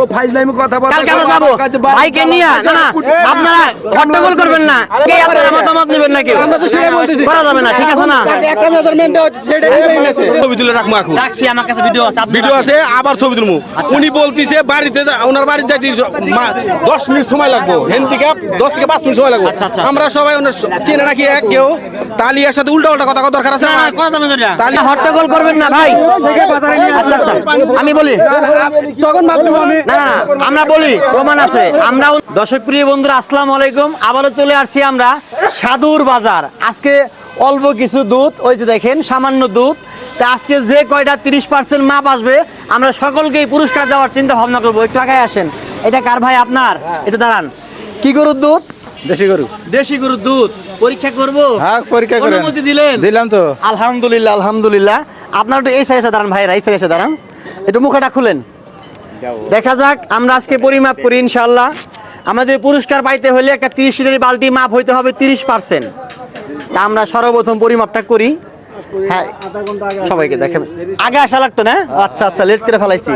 ও ফাইজলামি কথা বলতে কালকে আমরা যাব। ভাইকে নিয়ে না না আপনারা হট্টগোল করবেন না। কে আপনারা মতামত নেবেন না কেউ আমরা তো সেটাই বলতেছি। করা যাবে না ঠিক আছে না? একটা মেজারমেন্ট দেওয়া হচ্ছে, সেটা দিবেই না ছবি তুলে রাখব এখন। রাখছি আমার কাছে ভিডিও আছে ভিডিও আছে আবার ছবি তুলবো। উনি বলতিছে বাড়িতে যা- ওনার বাড়িতে যাইতে স- মা- দশ মিনিট সময় লাগবো। হ্যান্ডিক্যাপ দশ থেকে পাঁচ মিনিট সময় লাগবো। আচ্ছা, আচ্ছা, আমরা সবাই ওনার চেনে নাকি এক কেউ। তালিয়ার সাথে উল্টা উল্টা কথা কথা দরকার আছে না। করা যাবে না। এটা। হট্টগোল করবেন না ভাই। আচ্ছা আচ্ছা আমি বলি। তখন ভাবতে আমি না না আমরা বলি প্রমাণ আছে। আমরা দর্শক প্রিয় বন্ধুরা আসসালামু আলাইকুম। আবারও চলে আসছি আমরা সাধুর বাজার। আজকে অল্প কিছু দুধ ওই যে দেখেন সামান্য দুধ। তা আজকে যে কয়টা তিরিশ পার্সেন্ট মাপ আসবে আমরা সকলকেই পুরস্কার দেওয়ার চিন্তা ভাবনা করব। একটু আগায় আসেন। এটা কার ভাই আপনার? এটা দাঁড়ান। কি গরুর দুধ? দেশি গরু? দেশি গরুর দুধ। পরীক্ষা করব? হ্যাঁ পরীক্ষা করে। অনুমতি দিলেন? দিলাম তো। আলহামদুলিল্লাহ আলহামদুলিল্লাহ। আপনার একটু এই সাইডে দাঁড়ান ভাইরা এই সাইডে দাঁড়ান। একটু মুখটা খুলেন। দেখা যাক আমরা আজকে পরিমাপ করি ইনশাল্লাহ আমাদের পুরস্কার পাইতে হলে একটা তিরিশ লিটার বালতি মাপ হইতে হবে তিরিশ পার্সেন্ট। তা আমরা সর্বপ্রথম পরিমাপটা করি। হ্যাঁ সবাইকে দেখেন আগে আসা লাগতো না? আচ্ছা আচ্ছা লেট করে ফেলাইছি।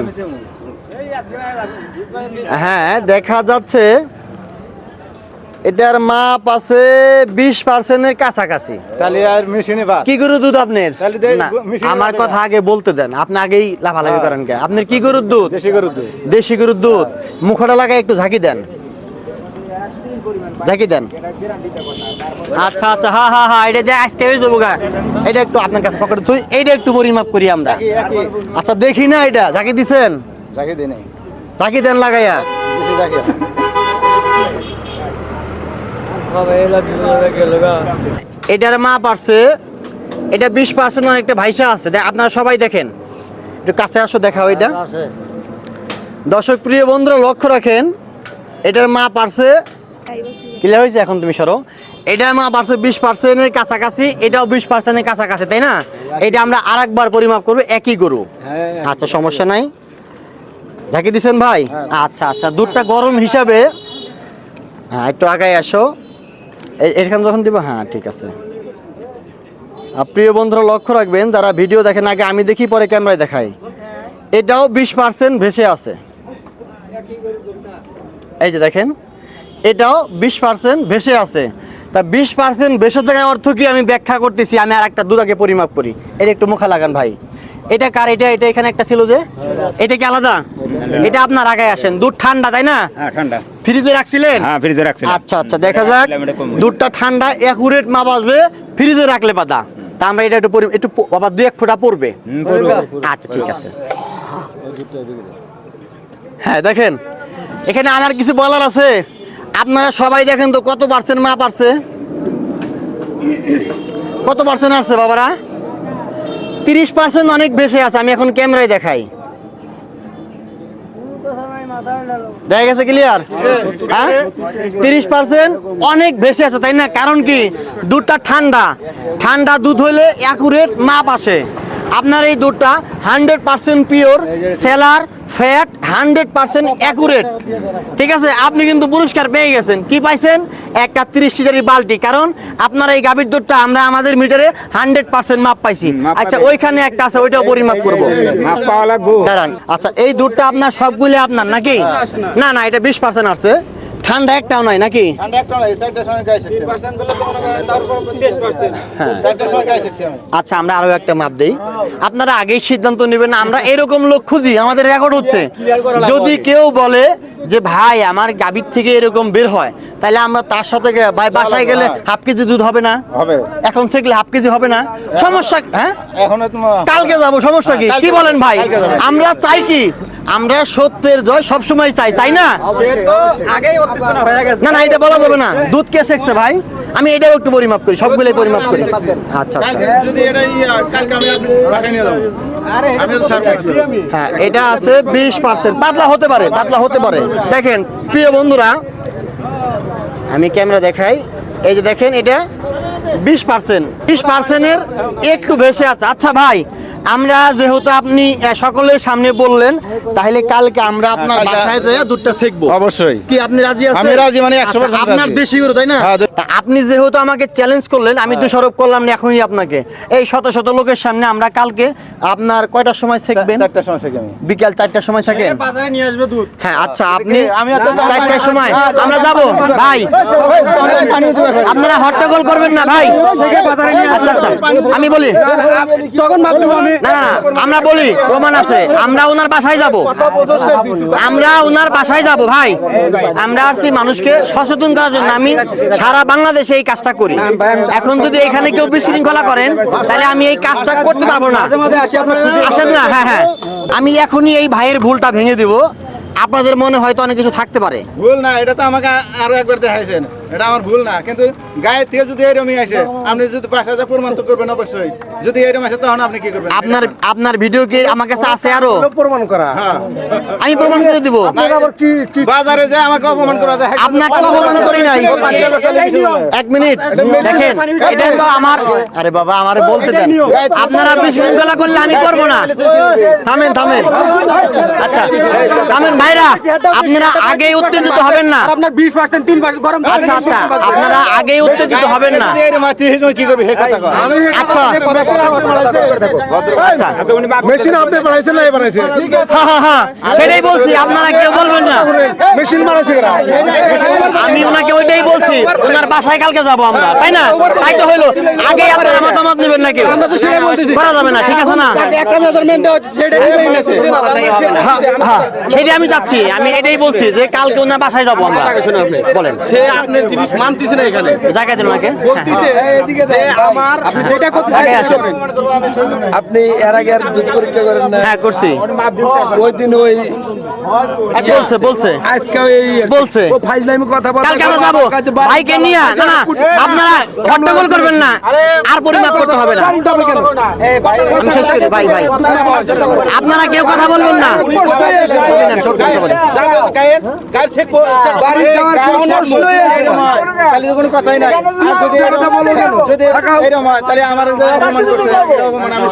হ্যাঁ দেখা যাচ্ছে। এটার মাপ আছে বিশ পার্সেন্টের কাছাকাছি। তাহলে আর মেশিনে কি গরুর দুধ আপনার? আমার কথা আগে বলতে দেন আপনি আগেই লাফালাফি করেন কে। আপনার কি গরুর দুধ? দেশি গরু দুধ। দেশি গরুর দুধ। মুখটা লাগায় একটু ঝাঁকি দেন। ঝাঁকি দেন। আচ্ছা আচ্ছা হ্যাঁ হ্যাঁ হ্যাঁ এটা দিয়ে আজকে হয়ে যাব গা। এটা একটু আপনার কাছে পকেটে তুই এইটা একটু পরিমাপ করি আমরা। আচ্ছা দেখি না এটা ঝাঁকি দিছেন? যাকে দিই নাই। ঝাঁকি দেন লাগাইয়া। এটার মাপ আছে এটা বিশ পার্সেন্ট অনেকটা ভাইসা আছে। দেখ, আপনারা সবাই দেখেন। একটু কাছে আসো দেখাও এটা। দর্শক প্রিয় বন্ধুরা লক্ষ্য রাখেন এটার মা পারছে ক্লিয়ার হয়েছে এখন তুমি সরো। এটার মা পারছে বিশ পার্সেন্টের কাছাকাছি এটাও বিশ পার্সেন্টের কাছাকাছি তাই না? এটা আমরা আর একবার পরিমাপ করব একই গরু। আচ্ছা সমস্যা নাই। ঝাঁকি দিছেন ভাই? আচ্ছা আচ্ছা দুধটা গরম হিসাবে হ্যাঁ একটু আগায় আসো। এখানে যখন দিব হ্যাঁ ঠিক আছে। প্রিয় বন্ধুরা, লক্ষ্য রাখবেন, যারা ভিডিও দেখেন, আগে আমি দেখি, পরে ক্যামেরায় দেখাই। এটাও বিশ পার্সেন্ট ভেসে আছে। এই যে দেখেন, এটাও বিশ পার্সেন্ট ভেসে আছে। তা বিশ পার্সেন্ট ভেসে থাকার অর্থ কি? আমি ব্যাখ্যা করতেছি, আমি আর একটা দুধ আগে পরিমাপ করি। এটা একটু মুখা লাগান ভাই। এটা কার? এটা এটা এখানে একটা ছিল যে? এটা কি আলাদা? এটা আপনার আগে আসেন। দুধ ঠান্ডা তাই না? হ্যাঁ ঠান্ডা। ফ্রিজে রাখছিলেন? হ্যাঁ ফ্রিজে রাখছিলাম। আচ্ছা আচ্ছা দেখা যাক। দুধটা ঠান্ডা একুরেট মাপ আসবে। ফ্রিজে রাখলে পাতা তা আমরা এটা একটু একটু বাবা দুই এক ফোঁটা পড়বে আচ্ছা ঠিক আছে। হ্যাঁ দেখেন। এখানে আমার কিছু বলার আছে? আপনারা সবাই দেখেন তো কত পার্সেন্ট মাপ আসছে? কত পার্সেন্ট আসছে বাবারা? তিরিশ পার্সেন্ট অনেক বেশি আছে, আমি এখন ক্যামেরায় দেখাই। দেখা গেছে ক্লিয়ার হ্যাঁ? তিরিশ পার্সেন্ট অনেক বেশি আছে, তাই না? কারণ কি? দুধটা ঠান্ডা। ঠান্ডা দুধ হলে অ্যাকুরেট মাপ আসে। আপনার এই দুধটা hundred percent pure seller fat hundred percent accurate ঠিক আছে? আপনি কিন্তু পুরস্কার পেয়ে গেছেন। কি পাইছেন? একটা তিরিশ লিটারের বালতি। কারণ আপনার এই গাভীর দুধটা আমরা আমাদের মিটারে হান্ড্রেড পার্সেন্ট মাপ পাইছি। আচ্ছা ওইখানে একটা আছে ওইটাও পরিমাপ করব। দাঁড়ান। আচ্ছা এই দুধটা আপনার সবগুলো আপনার নাকি? না না এটা বিশ পার্সেন্ট আছে ঠান্ডা একটাও নাই নাকি? হ্যাঁ। আচ্ছা আমরা আরও একটা মাপ দিই। আপনারা আগেই সিদ্ধান্ত নেবেন না আমরা এরকম লোক খুঁজি আমাদের রেকর্ড হচ্ছে। যদি কেউ বলে যে ভাই আমার গাভীর থেকে এরকম বের হয় তাহলে আমরা তার সাথে ভাই বাসায় গেলে হাফ কেজি দুধ হবে না? হবে। এখন থেকলে হাফ কেজি হবে না? সমস্যা হ্যাঁ? এখন তোমার কালকে যাব সমস্যা কি? কি বলেন ভাই? আমরা চাই কি? আমরা সত্যের জয় সবসময় চাই চাই না? না না এটা বলা যাবে না। দুধ কে শেখছে ভাই? আমি এটাও একটু পরিমাপ করি সবগুলোই পরিমাপ করি। আচ্ছা আচ্ছা। হ্যাঁ এটা আছে বিশ পার্সেন্ট। পাতলা হতে পারে পাতলা হতে পারে। দেখেন প্রিয় বন্ধুরা আমি ক্যামেরা দেখাই। এই যে দেখেন এটা বিশ পার্সেন্ট। বিশ পার্সেন্টের একটু বেশি আছে। আচ্ছা ভাই আমরা যেহেতু আপনি সকলের সামনে বললেন তাহলে কালকে আমরা আপনার বাসায় যেয়ে দুধটা শিখব অবশ্যই। কি আপনি রাজি আছেন? আমি রাজি, মানে 100% আচ্ছা, আপনার। দেশি গরু তাই না? হ্যাঁ, আপনি যেহেতু আমাকে চ্যালেঞ্জ করলেন আমি দোষারোপ করলাম না এখনই আপনাকে এই শত শত লোকের সামনে আমরা কালকে আপনার কয়টার সময় শিখবেন চারটার সময় থেকে আমি বিকাল চারটার সময় থাকেন বাজারে নিয়ে আসবে দুধ হ্যাঁ আচ্ছা আপনি আমি চারটার সময় আমরা যাব ভাই আপনারা হট্টগোল করবেন না ভাই আচ্ছা আচ্ছা আমি বলি তখন না না আমরা বলি প্রমাণ আছে আমরা ওনার বাসায় যাব আমরা ওনার বাসায় যাব ভাই আমরা আসছি মানুষকে সচেতন করার জন্য আমি সারা বাংলাদেশে এই কাজটা করি। এখন যদি এখানে কেউ বিশৃঙ্খলা করেন তাহলে আমি এই কাজটা করতে পারব না। মাঝে মাঝে আসি আপনার খুশি আসেন না হ্যাঁ হ্যাঁ। আমি এখনই এই ভাইয়ের ভুলটা ভেঙে দিব। আপনাদের মনে হয়তো অনেক কিছু থাকতে পারে। ভুল না এটা তো আমাকে আরও একবার দেখাইছেন। এটা আমার ভুল না কিন্তু গায়ের থেকে যদি এরমই আসে আপনি যদি পাঁচ হাজার প্রমাণ তো করবেন অবশ্যই। যদি এরম আসে তখন আপনি কি করবেন? আপনার আপনার ভিডিও কি আমার কাছে আছে আরও? প্রমাণ করা। হ্যাঁ। আমি প্রমাণ করে দিব। বাজারে যে আমাকে অপমান করা যায় আপনাকে অবমাননা করি নাই। এক মিনিট দেখেন এটা তো আমার আরে বাবা আমারে বলতে দেন। আপনারা বিশৃঙ্খলা করলে আমি করব না। থামেন থামেন। আচ্ছা থামেন ভাইরা আপনারা আগে উত্তেজিত হবেন না। আপনার বিশ পার্সেন্ট তিন পার্সেন্ট গরম আচ্ছা আচ্ছা আপনারা আগে উত্তেজিত হবেন না। যদি এরম আসে, এই সময় কি করবে? হে কথা আচ্ছা। আচ্ছা। মেশিন আপনি বানাইছেন না এ হ্যাঁ হ্যাঁ হ্যাঁ সেটাই বলছি আপনারা কেউ বলবেন না। মেশিন বানাইছে আমি ওনাকে ওইটাই বলছি ওনার বাসায় কালকে যাব আমরা তাই না? তাই তো হইল। আগে আপনারা মতামত নেবেন না কেউ আমরা তো সেটাই বলতেছি। করা যাবে না ঠিক আছে না? একটা মেজারমেন্টে হচ্ছে সেটা দিবেই না। সে হ্যাঁ, হ্যাঁ, সেটাই আমি যাচ্ছি আমি এটাই বলছি যে কালকে ওনার বাসায় যাব আমরা। বলেন। সে আপনার জিনিস মানতেছে না এখানে। জায়গা দিন ওনাকে হ্যাঁ, বলতেছে যে আমার আপনি যেটা করতে আগে। আপনি এর আগে আর দুধ পরীক্ষা করেন না। হ্যাঁ করছি। ওই দিন ওই বলছে বলছে। আজকে এই বলছে। ও ফাইজলামি কথা কালকে আমরা যাব। ভাইকে নিয়ে না না আপনারা হট্টগোল করবেন না। আর পরিমাপ করতে হবে না। ভাই আমি শেষ করি। ভাই ভাই। আপনারা কেউ কথা বলবেন না। নেন, সব কথা বলেন। গায়ের কাল চেক কর- বাড়ি যাওয়ার কোনো প্রশ্নই আসে এরম না। হয়, তাহলে তো কোনো কথাই নাই আর যদি কথা বলো কেন? যদি এরম হয় তাহলে আমার অপমান করছে অপমান আমি।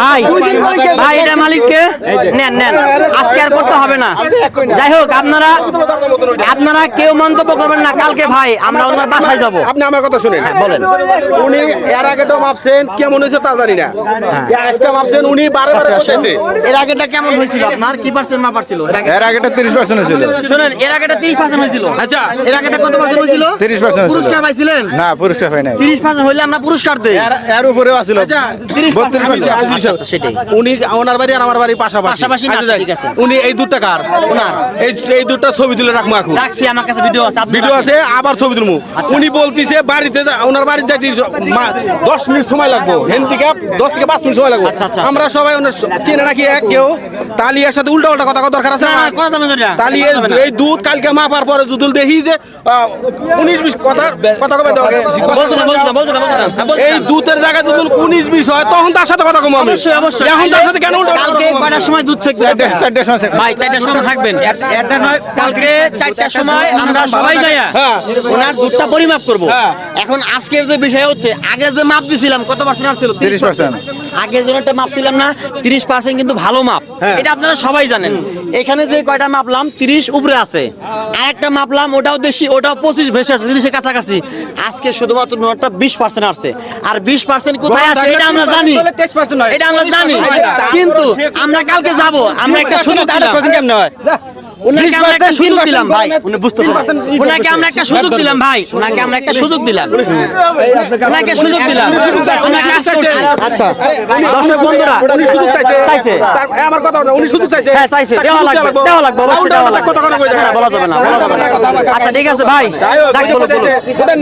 ভাই ভাই এটা মালিককে নেন নেন আজকে আর করতে হবে না যাই হোক আপনারা আপনারা কেউ মন্তব্য করবেন না কালকে ভাই আমরা ওনার বাসায় যাব আপনি আমার কথা শুনেন বলেন উনি এর আগে তো মাপছেন কেমন হয়েছে তা জানি না আজকে মাপছেন উনি বারে বারে আচ্ছা, বলতেছে এর আগেটা কেমন হয়েছিল আপনার কি পার্সেন্ট মাপার ছিল এর আগেটা তিরিশ পার্সেন্ট ছিল শুনেন এর আগেটা তিরিশ পার্সেন্ট হয়েছিল আচ্ছা। এর আগেটা কত পার্সেন্ট হয়েছিল 30% ছিল। পুরস্কার পাইছিলেন? না পুরস্কার নাই। তিরিশ পার্সেন্ট হইলে আমরা পুরস্কার দেই। এর এর উপরেও আছিল। আচ্ছা আচ্ছা, সেটাই। উনি ওনার বাড়ি আর আমার বাড়ি পাশাপাশি। পাশাপাশি না, আচ্ছা, ঠিক আছে। উনি এই দুধটা কার? ওনার। এই এই দুধটা ছবি তুলে রাখব এখন। রাখছি আমার কাছে ভিডিও আছে ভিডিও আছে আবার ছবি তুলবো। আচ্ছা। উনি বলতিছে বাড়িতে ওনার বাড়িতে যাইতে মা- দশ মিনিট সময় লাগবো। হেন থেকে দশ থেকে পাঁচ মিনিট সময় লাগবো। আচ্ছা, আচ্ছা, আমরা সবাই ওনার চেনে নাকি এক কেউ। তালিয়ার সাথে উল্টা উল্টা কথা কথা দরকার আছে? না। এই দুধ কালকে মাপার পরে যদি দেখি যে উনিশ বিশ কথা কথা কবে। হ্যাঁ, এই দুধের জায়গায় যদি উনিশ বিশ হয় তখন তার সাথে কথা কম আমি অবশ্যই অবশ্যই। এখন তার সাথে কেন কালকে কয়টার সময় দুধ চারটের সময় ভাই চারটার সময় থাকবেন। নয় কালকে চারটার সময় আমরা সবাই যাইয়া হ্যাঁ। ওনার দুধটা পরিমাপ করব। হ্যাঁ। এখন আজকের যে বিষয় হচ্ছে আগে যে মাপ দিছিলাম কত পার্সেন্ট আসছিল? 30% আগে যে একটা মাপ ছিলাম না তিরিশ পার্সেন্ট কিন্তু ভালো মাপ। হ্যাঁ। এটা আপনারা সবাই জানেন। এখানে যে কয়টা মাপলাম তিরিশ উপরে আছে। আর একটা মাপলাম ওটাও দেশি ওটাও পঁচিশ ভেসে আছে তিরিশের কাছাকাছি। আজকে শুধুমাত্র নোটটা বিশ পার্সেন্ট আসছে। আর বিশ পার্সেন্ট কোথায় আসে এটা আমরা জানি। হয় এটা আমরা জানি। কিন্তু আমরা কালকে যাব আমরা একটা সুযোগ দিলাম। আমরা একটা সুযোগ দিলাম ভাই উনি বুঝতে পারেন ওনাকে আমরা একটা সুযোগ দিলাম ভাই ওনাকে আমরা একটা সুযোগ দিলাম ওনাকে সুযোগ দিলাম আমরা কাজ করছি আচ্ছা দর্শক বন্ধুরা উনি সুযোগ চাইছে চাইছে আমার কথা না, উনি সুযোগ চাইছে হ্যাঁ চাইছে দেওয়া লাগবে দেওয়া দেওয়া লাগবে অবশ্যই দেওয়া লাগবে কথা কোনো কই যায় না, না। বলা যাবে না বলা যাবে না আচ্ছা ঠিক আছে ভাই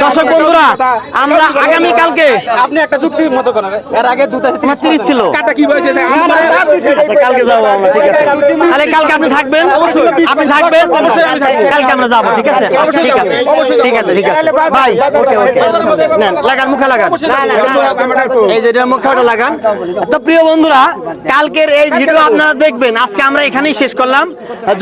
দর্শক বন্ধুরা আমরা আগামী কালকে আপনি একটা চুক্তি মতো করেন এর আগে তোমার তিরিশ ছিল কাটা কি হয়েছে আচ্ছা কালকে যাব আমরা ঠিক আছে তাহলে কালকে আপনি থাকবেন আপনি থাকবেন? কালকে আমরা যাব ঠিক আছে? ঠিক আছে ঠিক আছে ঠিক আছে। ভাই ওকে ওকে। নেন লাগান মুখে লাগান। এই যে লাগান। তো প্রিয় বন্ধুরা কালকের এই ভিডিও আপনারা দেখবেন। আজকে আমরা এখানেই শেষ করলাম।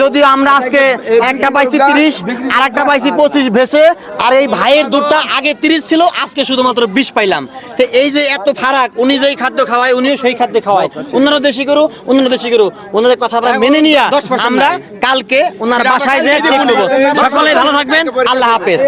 যদিও আমরা আজকে একটা পাইছি তিরিশ আর একটা পাইছি পঁচিশ ভেসে। আর এই ভাইয়ের দুধটা আগে তিরিশ ছিল আজকে শুধুমাত্র বিশ পাইলাম। তো এই যে এত ফারাক উনি যেই খাদ্য খাওয়ায় উনিও সেই খাদ্য খাওয়ায়। অন্যরা দেশি করু অন্যরা দেশি করু ওনাদের কথা আমরা মেনে নিয়ে আমরা কালকে ওনার বাসায় যেয়ে চেক করব। সকলে ভালো থাকবেন। আল্লাহ হাফেজ।